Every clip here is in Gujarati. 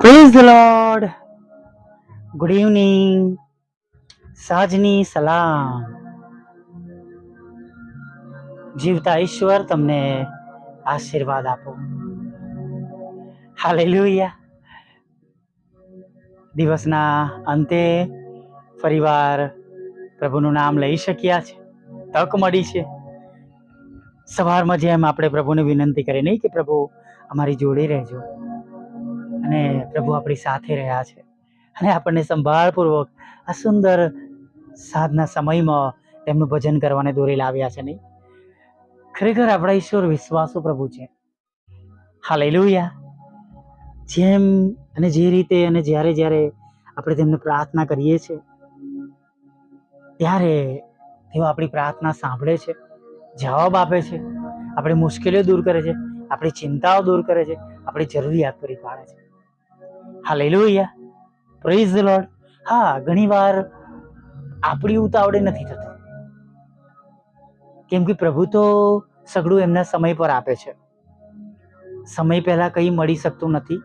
Praise the lord good evening સાજની સલામ. જીવતા ઈશ્વર તમને આશીર્વાદ આપો. હાલેલુયા દિવસના અંતે ફરીવાર પ્રભુનું નામ લઈ શક્યા છે. તક મળી છે. સવારમાં જેમ આપણે પ્રભુને વિનંતી કરી, નહીં કે પ્રભુ અમારી જોડે રહેજો. અને પ્રભુ આપણી સાથે રહ્યા છે. અને આપણને સંભાળપૂર્વક આ સુંદર સાધના સમયમાં તેમનું ભજન કરવાને દોરી લાવ્યા છે નહીં. ખરેખર આપણા ઈશ્વર વિશ્વાસુ પ્રભુ છે. હાલેલુયા. જેમ અને જે રીતે અને જ્યારે જ્યારે આપણે તેમને પ્રાર્થના કરીએ છીએ, ત્યારે તેઓ આપણી પ્રાર્થના સાંભળે છે, જવાબ આપે છે, આપણી મુશ્કેલીઓ દૂર કરે છે, આપણી ચિંતાઓ દૂર કરે છે, આપણી જરૂરિયાત પૂરી પાડે છે. હાલેલુયા. પ્રેઝ ધ લોર્ડ હા, ઘણીવાર આપણી ઉતાવળે નથી થતું. કેમ કે પ્રભુ તો સગડું એમના સમય પર આપે છે. સમય પહેલા કંઈ મળી શકતું નથી.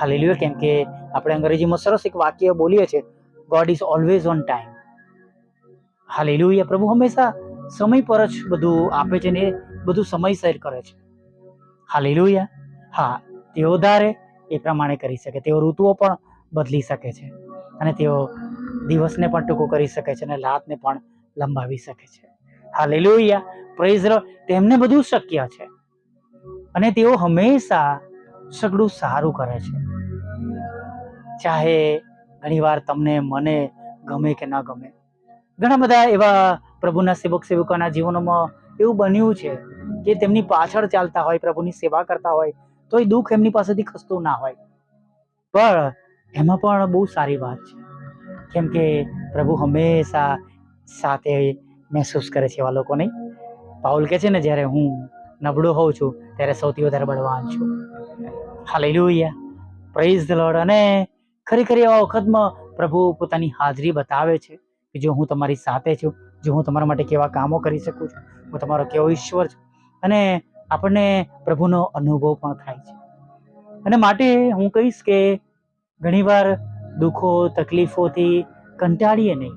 હાલેલુયા, કેમ કે આપણે અંગ્રેજીમાં સરસ એક વાક્ય બોલીએ છીએ God is always on time hallelujah, પ્રભુ હંમેશા સમય પર જ બધું આપે છે ને બધું સમયસર કરે છે. હાલેલુયા. હા, તેઓ ધારે એ પ્રમાણે કરી શકે. તેઓ ઋતુઓ પણ બદલી શકે છે અને તેઓ દિવસને પણ ટૂંકો કરી શકે છે અને રાતને પણ લંબાવી શકે છે. હાલેલુયા. પ્રેઝ તેમને બધું શક્ય છે. અને તેઓ હંમેશા સગડું સારું કરે છે. ચાહે ઘણીવાર તમને મને ગમે કે ન ગમે. ઘણા બધા એવા પ્રભુના સેવક સેવકોના જીવનોમાં એવું બન્યું છે કે તેમની પાછળ ચાલતા હોય, પ્રભુની સેવા કરતા હોય તો એ દુઃખ એમની પાસેથી ખસતું ના હોય. પણ એમાં પણ બહુ સારી વાત છે. કેમ કે પ્રભુ હંમેશા સાથે મહેસૂસ કરે છે એવા લોકોને. પાઉલ કહે છે ને, જ્યારે હું નબળો હોઉં છું, ત્યારે સૌથી વધારે બળવાન છું. હાલેલુયા. પ્રેઝ ધ લોર્ડ અને ખરેખર એવા વખતમાં પ્રભુ પોતાની હાજરી બતાવે છે કે જો હું તમારી સાથે છું, જો હું તમારા માટે કેવા કામો કરી શકું છું, હું તમારો કેવો ઈશ્વર છું. અને આપણને પ્રભુનો અનુભવ પણ થાય છે. અને માટે હું કહીશ કે ઘણીવાર દુઃખો, તકલીફોથી કંટાળીએ નહીં,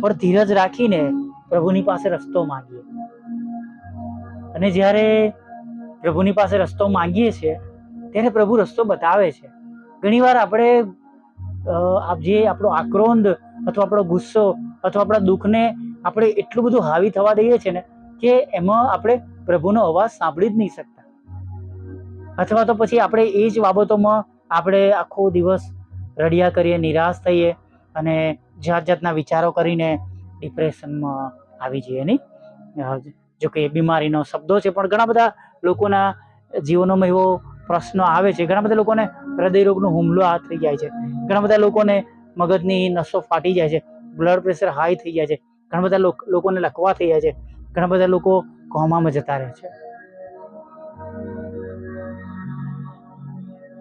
પણ ધીરજ રાખીને પ્રભુની પાસે રસ્તો માંગીએ. અને જ્યારે પ્રભુની પાસે રસ્તો માંગીએ છીએ, ત્યારે પ્રભુ રસ્તો બતાવે છે. ઘણીવાર આપણે જે આપણો આક્રોંદ અથવા આપણો ગુસ્સો અથવા આપણા દુઃખને આપણે એટલું બધું હાવી થવા દઈએ છીએ ને કે એમાં આપણે પ્રભુનો અવાજ સાંભળી જ નહીં શકતા. અથવા તો પછી આપણે એ જ બાબતોમાં આપણે આખો દિવસ રડ્યા કરીએ, નિરાશ થઈએ અને જાત જાતના વિચારો કરીને ડિપ્રેશનમાં આવી જઈએ, નહીં? જો કે બીમારીનો શબ્દો છે, પણ ઘણા બધા લોકોના જીવનોમાં એવો પ્રશ્નો આવે છે. ઘણા બધા લોકોને હૃદયરોગનો હુમલો આ થઈ જાય છે. ઘણા બધા લોકોને મગજની નસો ફાટી જાય છે. બ્લડ પ્રેશર હાઈ થઈ જાય છે. ઘણા બધા લોક- લોકોને લકવા થઈ જાય છે. ઘણા બધા લોકો કોમામાં જતા રહે છે.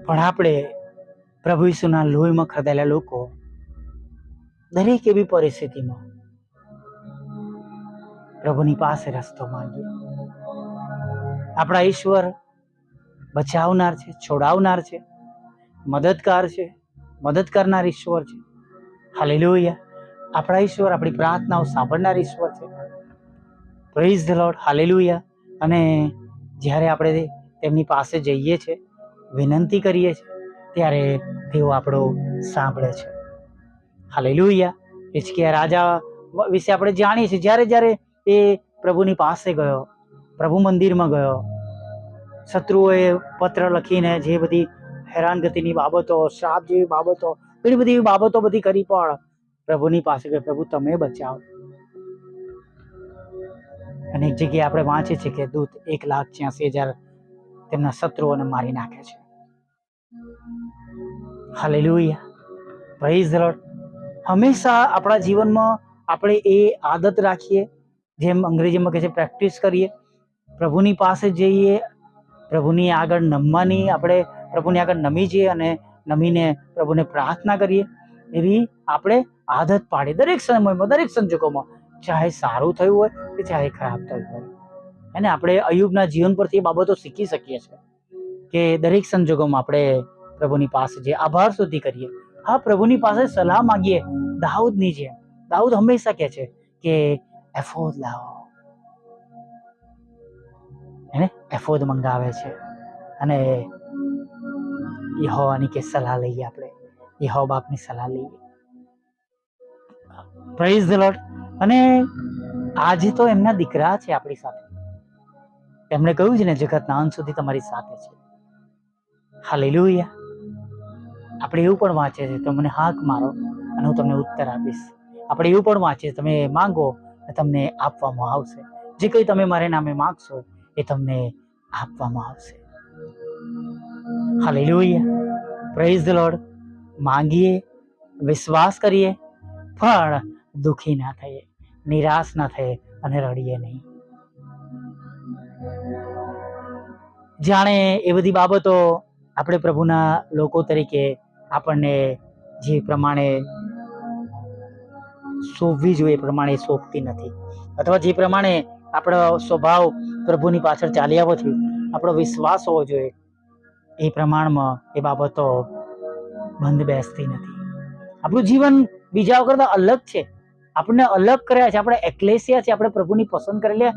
પણ આપણે પ્રભુ ઈસુના લોહીમાં ખરદાયેલા લોકો દરેક એવી પરિસ્થિતિમાં પ્રભુની પાસે રસ્તો માંગીએ આપણા ઈશ્વર બચાવનાર છે, છોડાવનાર છે, મદદગાર છે, મદદ કરનાર ઈશ્વર છે. હાલેલુયા. આપણા ઈશ્વર આપણી પ્રાર્થનાઓ સાંભળનાર ઈશ્વર છે. પ્રેઝ ધ લોર્ડ હાલેલુયા અને જ્યારે આપણે તેમની પાસે જઈએ છીએ વિનંતી કરીએ છીએ ત્યારે તેઓ આપણો સાંભળે છે. હાલેલુયા હિચકિયા રાજા વિશે આપણે જાણીએ છીએ. જ્યારે જ્યારે એ પ્રભુની પાસે ગયો, પ્રભુ મંદિરમાં ગયો, શત્રુઓએ પત્ર લખીને જે બધી હેરાનગતિની બાબતો, શ્રાપ જેવી બાબતો, ઘણી બધી બાબતો બધી કરી પણ પ્રભુની પાસે ગયો. પ્રભુ, તમે બચાવો. અને એક જગ્યાએ આપણે વાંચીએ છીએ કે દૂત એક લાખ છ્યાસી હજાર તેમના શત્રુઓને મારી નાખે છે. હાલેલુયા પ્રેઝ ધ લોર્ડ હંમેશા આપણા જીવનમાં આપણે એ આદત રાખીએ, જેમ અંગ્રેજીમાં કહે છે પ્રેક્ટિસ કરીએ. પ્રભુની પાસે જઈએ, પ્રભુની આગળ નમવાની, આપણે પ્રભુની આગળ નમી જઈએ અને નમીને પ્રભુને પ્રાર્થના કરીએ, એવી આપણે આદત પાડીએ દરેક સમયમાં, દરેક સંજોગોમાં. ચાહે સારું થયું હોય કે ચાહે ખરાબ થયું હોય. અને આપણે અયુબના જીવન પરથી એ બાબતો શીખી શકીએ છીએ કે દરેક સંજોગોમાં આપણે પ્રભુની પાસે જે આભાર સુધી કરીએ, હા, પ્રભુની પાસે સલાહ માંગીએ, દાઉદની જેમ. દાઉદ હંમેશા કહે છે કે, એફોદ લાવો. એને એફોદ મંગાવે છે. અને યહોવાની કે સલાહ લઈએ આપણે. યહો બાપની સલાહ લઈએ. પ્રેઝ ધ લોર્ડ અને આજે તો એમના દીકરા છે આપણી સાથે. એમણે કહ્યું છે ને, જગતના અંત સુધી તમારી સાથે છે. હાલેલુયા આપણે એવું પણ વાંચે છે, તો મને હાક મારો અને હું તમને ઉત્તર આપીશ. આપણે એવું પણ વાંચીએ તમે માંગો તમને આપવામાં આવશે. જે કંઈ તમે મારે નામે માંગશો એ તમને આપવામાં આવશે. હાલેલુયા પ્રેઝ ધ લોર્ડ માંગીએ, વિશ્વાસ કરીએ, પણ દુખી ના થઈએ, નિરાશ ના થઈએ અને રડીએ નહીં. જાણે એ બધી બાબતો આપણે પ્રભુના લોકો તરીકે આપણને જે પ્રમાણે શોભવી જોઈએ, એ પ્રમાણે શોભતી નથી. અથવા જે પ્રમાણે આપણો સ્વભાવ પ્રભુની પાછળ ચાલી આવ્યો છે આપણો વિશ્વાસ હોવો જોઈએ, એ પ્રમાણમાં એ બાબતો બંધ બેસતી નથી. આપણું જીવન બીજા કરતાં અલગ છે. આપણને અલગ કર્યા છે. આપણે એકલેસિયા છે આપણે પ્રભુની પસંદ કરેલા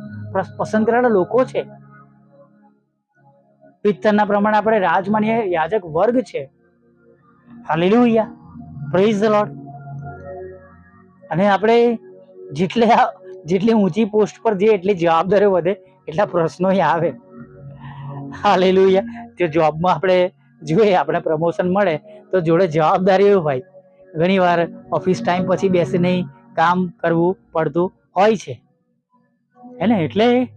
પસંદ કરેલા લોકો છે. પિત્તરના પ્રમાણે આપણે રાજમાન્ય યાજક વર્ગ છે. હાલેલુયા. પ્રેઝ ધ લોર્ડ અને આપણે જેટલે જેટલી ઊંચી પોસ્ટ પર જઈએ, એટલી જવાબદારીઓ વધે, એટલા પ્રશ્નો આવે. હાલેલુયા. તે જોબમાં આપણે જોઈએ, આપણે પ્રમોશન મળે, તો જોડે જવાબદારીઓ હોય. ઘણી વાર ઓફિસ ટાઈમ પછી બેસીને કામ કરવું પડતું હોય છે. હે ને? એટલે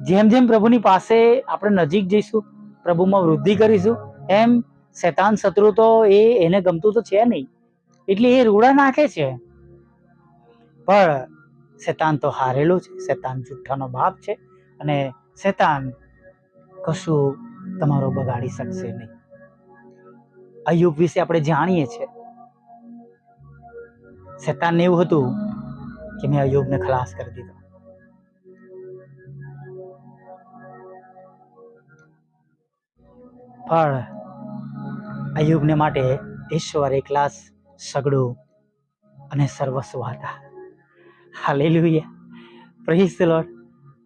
જેમ જેમ પ્રભુની પાસે આપણે નજીક જઈશું, પ્રભુમાં વૃદ્ધિ કરીશું, એમ શેતાન શત્રુ તો એ એને ગમતું તો છે નહીં. એટલે એ રૂડા નાખે છે. પણ શેતાન તો હારેલો છે. શેતાન જુઠ્ઠાનો બાપ છે અને શેતાન કશું તમારો બગાડી શકશે નહીં. અયુબ વિશે આપણે જાણીએ છીએ. શેતાનને એવું હતું કે મેં અયુબને ખલાસ કરી દીધો. પણ અયુબને માટે ઈશ્વર એકલાસ સગડું અને સર્વસ્વ હતા. હાલેલુયા. પ્રેઝ ધ લોર્ડ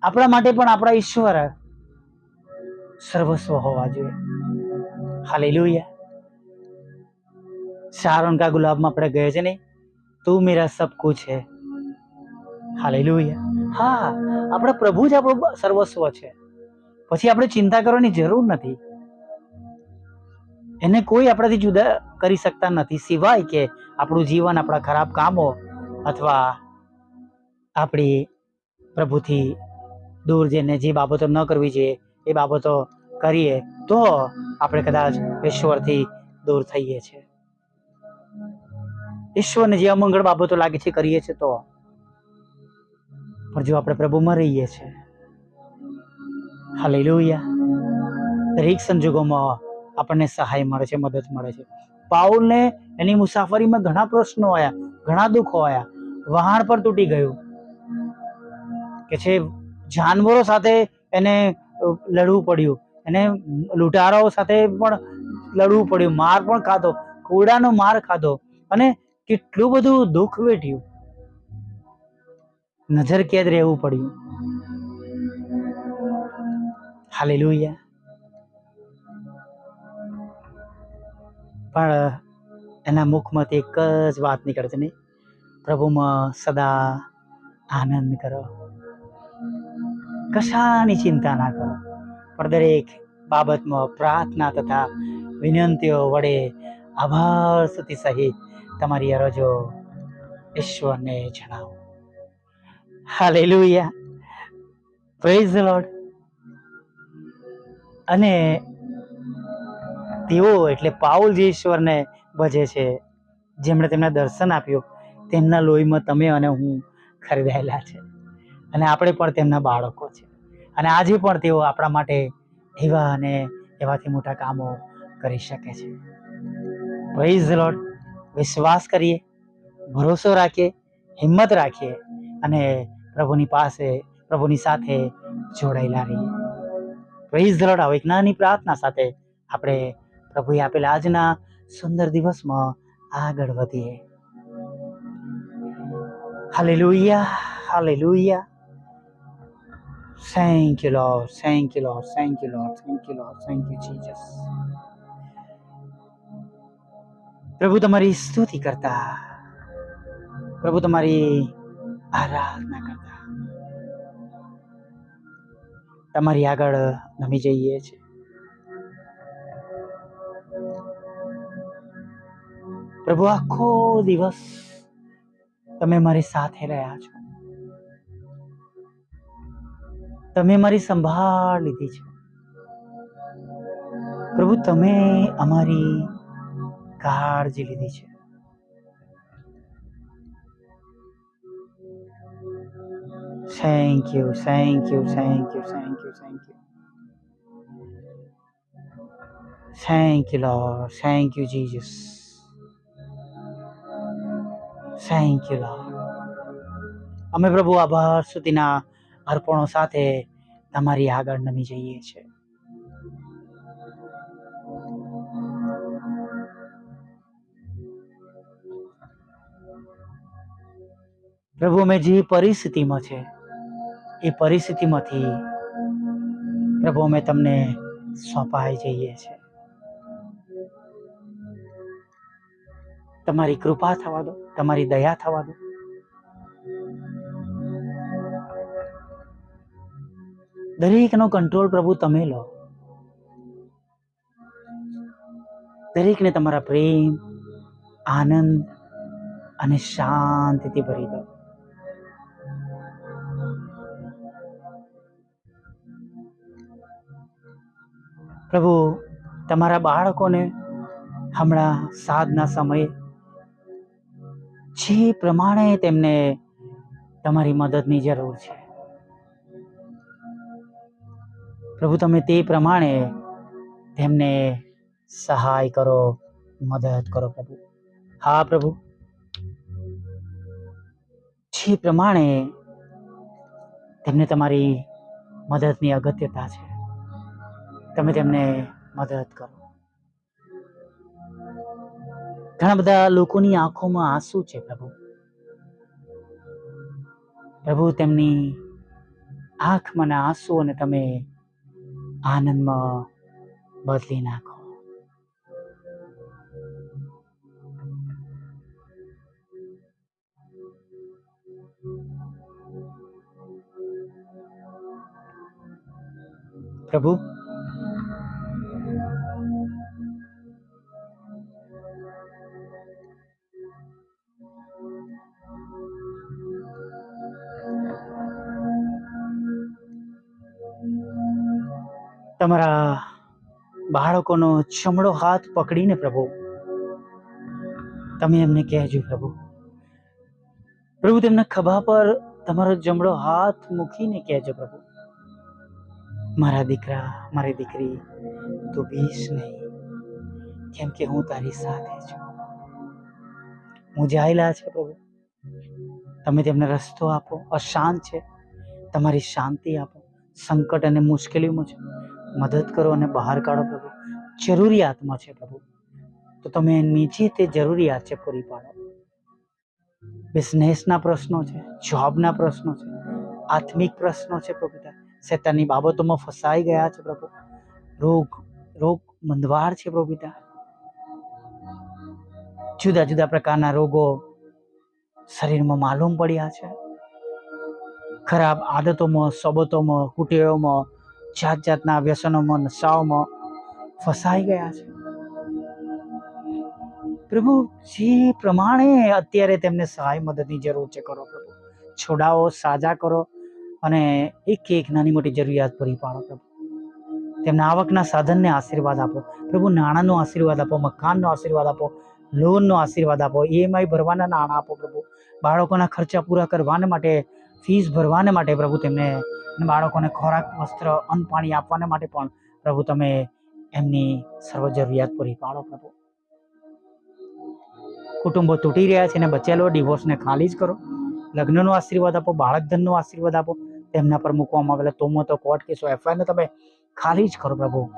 આપણા માટે પણ આપણા ઈશ્વર સર્વસ્વ હોવા જોઈએ. હાલેલુયા. શારોન કા ગુલાબમાં આપણે ગયે છે ને? તું મેરા સબ કુછ હે. હાલેલુયા હા, આપણા પ્રભુ જ આપણું સર્વસ્વ છે. પછી આપણે ચિંતા કરવાની જરૂર નથી. એને કોઈ આપણાથી જુદા કરી શકતા નથી. સિવાય કે આપણું જીવન આપણા ખરાબ કામો અથવા આપણી પ્રભુથી દૂર જઈને જે બાબતો ન કરવી જોઈએ, એ બાબતો કરીએ તો આપણે કદાચ ઈશ્વરથી દૂર થઈએ છીએ. ઈશ્વરને જે અમંગળ બાબતો લાગે છે કરીએ છીએ તો. પણ જો આપણે પ્રભુમાં રહીએ છીએ. હાલેલુયા. દરેક સંજોગોમાં આપણને સહાય મળે છે, મદદ મળે છે. પાઉલને એની મુસાફરીમાં ઘણા પ્રશ્નો આવ્યા, ઘણા દુઃખો આવ્યા. વહાણ પર તૂટી ગયું. કે છે, જાનવરો સાથે એને લડવું પડ્યું. એને લૂંટારાઓ સાથે પણ લડવું પડ્યું. માર પણ ખાધો. કુડાનો માર ખાધો. અને કેટલું બધું દુઃખ વેઠ્યું. નજર કેદ રહેવું પડ્યું. હાલેલુયા. પણ એના મુખમાંથી એક જ વાત નીકળે નહીં. પ્રભુમાં સદા આનંદ કરો. કશાની ચિંતા ના કરો. પણ દરેક બાબતમાં પ્રાર્થના તથા વિનંતીઓ વડે આભાર સુધી સહિત તમારી અરજો ઈશ્વરને જણાવો. હાલેલુયા. પ્રેઝ ધ લોર્ડ અને તેઓ એટલે પાઉલ જે ઈશ્વરને ભજે છે, જેમણે તેમને દર્શન આપ્યું, તેમના લોહીમાં તમે અને હું ખરીદાયેલા છે. અને આપણે પણ તેમના બાળકો છે. અને આજે પણ તેઓ આપણા માટે એવા અને એવાથી મોટા કામો કરી શકે છે. પ્રેઝ ધ લોર્ડ વિશ્વાસ કરીએ, ભરોસો રાખીએ, હિંમત રાખીએ અને પ્રભુની પાસે, પ્રભુની સાથે જોડાયેલા રહીએ. પ્રેઝ ધરોડ એક નાની પ્રાર્થના સાથે આપણે પ્રભુએ આપેલા આજના સુંદર દિવસમાં આગળ વધીએ. Hallelujah hallelujah thank you lord thank you lord thank you lord thank you lord thank you Jesus પ્રભુ તમારી સ્તુતિ કરતા. પ્રભુ તમારી આરાધના કરતા. તમારી આગળ નમી જઈએ છે. પ્રભુ, આખો દિવસ તમે મારી સાથે રહ્યા છો. તમે મારી સંભાળ લીધી છે. પ્રભુ, તમે અમારી કાળજી લીધી છે. Thank you thank you thank you thank you thank you thank you lord thank you Jesus thank you lord અમે પ્રભુ આભાર સુધીના અર્પણો સાથે તમારી આગળ નમી જઈએ છીએ. પ્રભુ, અમે જે પરિસ્થિતિમાં છે, એ પરિસ્થિતિમાંથી પ્રભુ, અમે તમને સોંપાઈ જઈએ છીએ તમારી કૃપા થવા દો, તમારી દયા થવા દો. દરેકનો કંટ્રોલ પ્રભુ, તમે લો. દરેકને તમારા પ્રેમ, આનંદ અને શાંતિથી ભરી દો. પ્રભુ, તમારા બાળકોને હમણાં સાધના સમયે જે પ્રમાણે તેમને તમારી મદદની જરૂર છે. પ્રભુ, તમે તે પ્રમાણે તેમને સહાય કરો, મદદ કરો પ્રભુ. હા, પ્રભુ. જે પ્રમાણે તેમને તમારી મદદની અગત્યતા છે. તમે તેમને મદદ કરો. ઘણા બધા લોકોની આંખોમાં આંસુ છે પ્રભુ. પ્રભુ, તેમની આંખમાં આંસુ અને તમે આનંદમાં બદલી નાખો. પ્રભુ તમારા બાળકોનો ચમડો હાથ પકડીને પ્રભુ, તમે એમને કહેજો પ્રભુ. પ્રભુ, તેમના ખભા પર તમારો જમણો હાથ મૂકીને કહેજો પ્રભુ. મારા દીકરા, મારી દીકરી, તું બીસ નહીં, કેમ કે હું તારી સાથે છું. હું જાયેલા છે પ્રભુ. તમે તેમને રસ્તો આપો, અશાંત છે. તમારી શાંતિ આપો, સંકટ અને મુશ્કેલીમાં છે. મદદ કરો અને બહાર કાઢો પ્રભુ. જરૂરિયાતમાં છે પ્રભુ. તો તમે એમની તે જરૂરિયાત છે પૂરી પાડો. બિઝનેસના પ્રશ્નો છે, જોબના પ્રશ્નો છે, આત્મિક પ્રશ્નો છે પ્રભુ પિતા શેતાની બાબતોમાં ફસાઈ ગયા છે પ્રભુ. રોગ રોગ મંદવાર છે પ્રભુ જુદા જુદા પ્રકારના રોગો શરીરમાં માલુમ પડ્યા છે. ખરાબ આદતોમાં, સોબતોમાં કુટેવોમાં જાત જાતના વ્યસનોમાં નશાઓમાં ફસાઈ ગયા છે. પ્રભુ જે પ્રમાણે અત્યારે તેમને સહાય મદદની જરૂર છે કરો પ્રભુ. છોડાવો, સાજા કરો અને એક એક નાની મોટી જરૂરિયાત પૂરી પાડો પ્રભુ. તેમના આવકના સાધનને આશીર્વાદ આપો. પ્રભુ, નાણાંનો આશીર્વાદ આપો, મકાનનો આશીર્વાદ આપો, લોનનો આશીર્વાદ આપો ઈએમઆઈ ભરવાના નાણાં આપો પ્રભુ. બાળકોના ખર્ચા પૂરા કરવાને માટે ફીસ ભરવાને માટે પ્રભુ તેમને અને બાળકોને ખોરાક, વસ્ત્ર, અન્ન પાણી આપવાને માટે પણ પ્રભુ તમે એમની સર્વ જરૂરિયાત પૂરી પાડો પ્રભુ. કુટુંબો તૂટી રહ્યા છે અને બચેલો ડિવોર્સને ખાલી જ કરો. લગ્નનો આશીર્વાદ આપો બાળક ધનનો આશીર્વાદ આપો, તેમના પર મૂકવામાં આવેલા તોમતો કોર્ટ કેસો એફઆઈઆરને તમે ખાલી જ કરો પ્રભુ.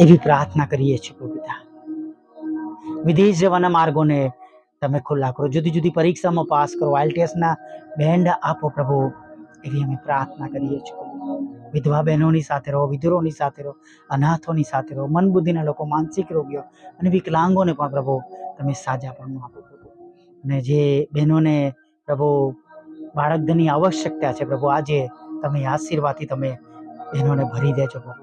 એવી પ્રાર્થના કરીએ છીએ પ્રભુ પિતા. વિદેશ જવાના માર્ગોને તમે ખુલ્લા કરો. જુદી જુદી પરીક્ષામાં પાસ કરો. આઈએલટીએસના બેન્ડ આપો પ્રભુ. એવી અમે પ્રાર્થના કરીએ છીએ. વિધવા બહેનોની સાથે રહો, વિધુરોની સાથે રહો, અનાથોની સાથે રહો મન બુદ્ધિના લોકો, માનસિક રોગીઓ અને વિકલાંગોને પણ પ્રભુ તમે સાજાપણું આપો પ્રભુ. અને જે બહેનોને પ્રભુ બાળકધનની આવશ્યકતા છે પ્રભુ, આજે તમે આશીર્વાદથી તમે બહેનોને ભરી દેજો પ્રભુ.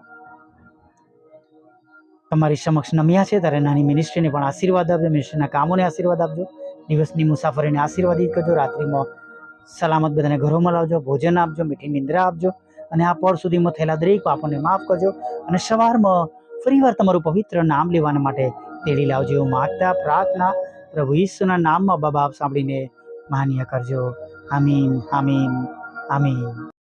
તમારી સમક્ષ નમ્યા છે ત્યારે નાની મિનિસ્ટ્રીને પણ આશીર્વાદ આપજો મિનિસ્ટ્રીના કામોને આશીર્વાદ આપજો. દિવસની મુસાફરીને આશીર્વાદિત કરજો, રાત્રિમાં સલામત બધાને ઘરોમાં લાવજો ભોજન આપજો, મીઠી નિંદ્રા આપજો અને આ પળ સુધીમાં થયેલા દરેક પાપોને માફ કરજો અને સવારમાં ફરીવાર તમારું પવિત્ર નામ લેવાના માટે તેડી લાવજો એવું માગતા પ્રાર્થના પ્રભુ ઈસુના નામમાં બાબા સાંભળીને માન્ય કરજો. આમીન આમીન આમીન.